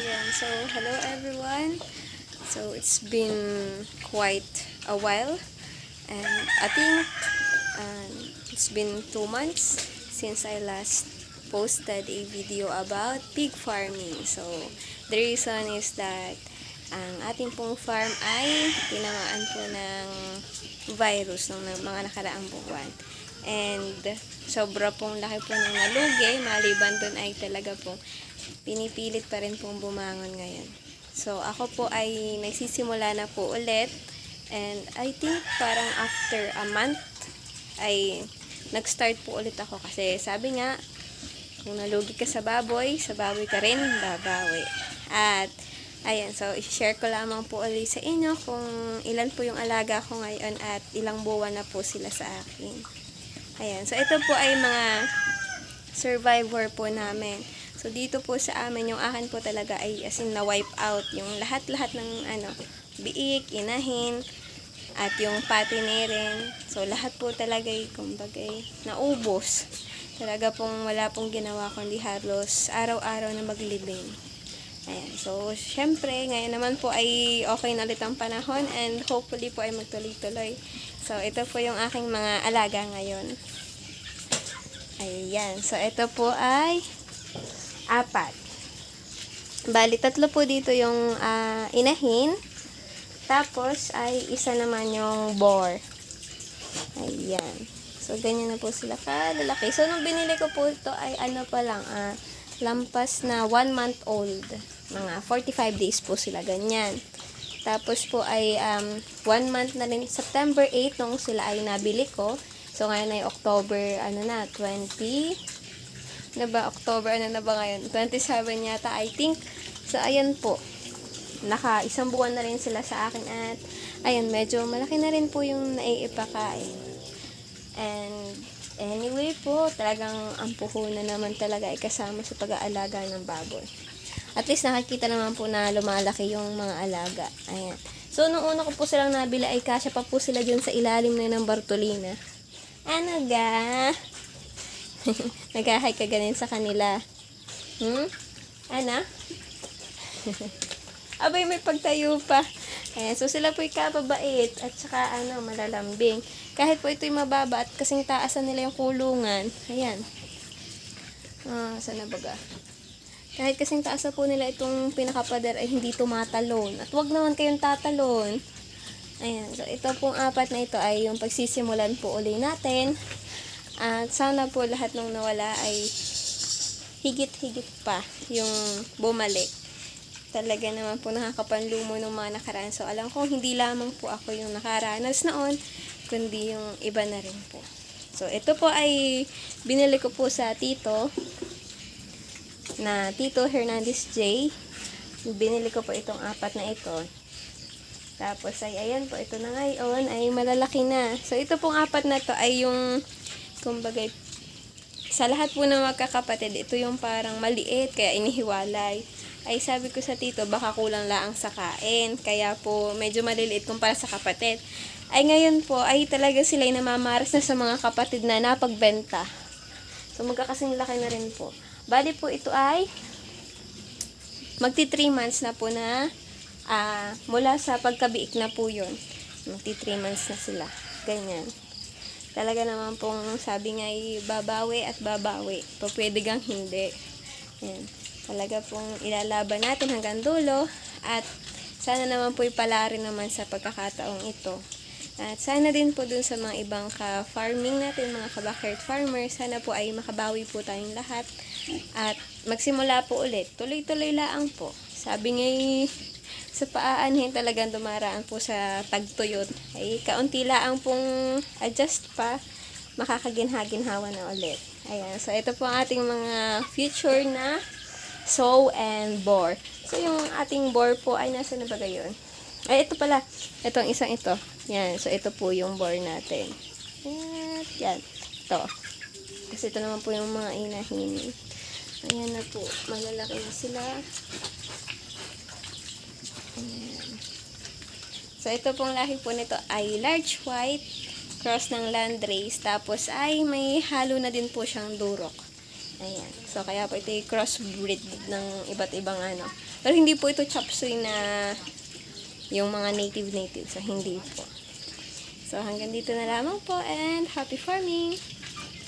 Ayan, so hello everyone. So it's been quite a while and I think um, it's been two months since I last posted a video about pig farming. So the reason is that ang ating pong farm ay tinamaan po ng virus ng mga nakaraang buwan. And sobra pong laki po ng nalugi, maliban dun ay talaga po pinipilit pa rin pong bumangon ngayon. So ako po ay nagsisimula na po ulit and I think parang after a month ay nag-start po ulit ako kasi sabi nga kung nalugi ka sa baboy, sa baboy ka rin babawi. At ayan, so i-share ko lamang po ulit sa inyo kung ilan po yung alaga ko ngayon at ilang buwan na po sila sa akin. Ayan, so ito po ay mga survivor po namin. So dito po sa amin, yung akin po talaga ay as in na wipe out yung lahat-lahat ng ano, biik, inahin, at yung patine rin. So lahat po talaga ay kumbaga ay naubos. Talaga pong wala pong ginawa kundi halos araw-araw na maglibing. Ayan. So, syempre, ngayon naman po ay okay na ulit ang panahon and hopefully po ay magtuloy-tuloy. So, ito po yung aking mga alaga ngayon. Ayan. So, ito po ay apat. Bali, tatlo po dito yung ah, inahin. Tapos, ay isa naman yung boar. Ayan. So, ganyan na po sila kalalaki. So, nung binili ko po ito ay ano pa lang, ah, lampas na 1 month old. Mga 45 days po sila, ganyan. Tapos po ay um, 1 month na rin, September 8 nung sila ay nabili ko. So, ngayon ay October, ano na, 20, na ba, October, ano na ba ngayon? 27 yata, I think. So, ayan po. Naka, isang buwan na rin sila sa akin at, ayan, medyo malaki na rin po yung naiipakain. And, anyway po, talagang ang puhunan naman talaga ay kasama sa pag-aalaga ng baboy. At least nakikita naman po na lumalaki yung mga alaga. Ayan. So, nung una ko po silang nabili ay kasya pa po sila dyan sa ilalim na ng Bartolina. Ano ga? Naghahay ka ganin sa kanila. Hmm? Ana? Abay, may pagtayo pa. Ayan, so sila po'y kapabait at saka ano, malalambing. Kahit po ito'y mababa at kasing taasan nila yung kulungan. Ayan. Ah, saan na baga? Kahit kasing taas na po nila itong pinakapader ay hindi tumatalon. At wag naman kayong tatalon. Ayan, so ito pong apat na ito ay yung pagsisimulan po uli natin. At sana po lahat ng nawala ay higit-higit pa yung bumalik. Talaga naman po nakakapanlumo ng mga nakaraan. So alam ko hindi lamang po ako yung nakaranas noon, kundi yung iba na rin po. So ito po ay binili ko po sa tito na Tito Hernandez J. Binili ko po itong apat na ito. Tapos ay ayan po, ito na ngayon ay malalaki na. So ito pong apat na to ay yung kumbaga sa lahat po ng magkakapatid, ito yung parang maliit, kaya inihiwalay. Ay sabi ko sa tito, baka kulang laang sa kain. Kaya po, medyo maliliit kumpara sa kapatid. Ay ngayon po, ay talaga sila ay namamaras na sa mga kapatid na napagbenta. So magkakasing laki na rin po. Bali po ito ay magti 3 months na po na ah, mula sa pagkabiik na po yun. Magti 3 months na sila. Ganyan. Talaga naman pong sabi nga ay babawi at babawi. Po pwede gang hindi. Yan. Talaga pong ilalaban natin hanggang dulo at sana naman po ipalari naman sa pagkakataong ito. At sana din po dun sa mga ibang ka-farming natin, mga ka-backyard farmers, sana po ay makabawi po tayong lahat. At magsimula po ulit. Tuloy-tuloy laang po. Sabi nga sa paaanin talagang dumaraan po sa tagtuyot. Ay kaunti laang pong adjust pa, makakaginha-ginhawa na ulit. Ayan. So, ito po ang ating mga future na sow and bore. So, yung ating bore po ay nasa na ba yun? Ay, ito pala. Itong isang ito. Yan. So, ito po yung bore natin. At, yan. Ito. Kasi ito naman po yung mga inahin. Ayan na po. Malalaki na sila. Ayan. So, ito pong lahi po nito ay large white cross ng landrace. Tapos, ay may halo na din po siyang durok. Ayan. So, kaya po ito yung crossbreed ng iba't ibang ano, Pero hindi po ito chop suey na yung mga native-native. So, hindi po. So, hanggang dito na lamang po and happy farming!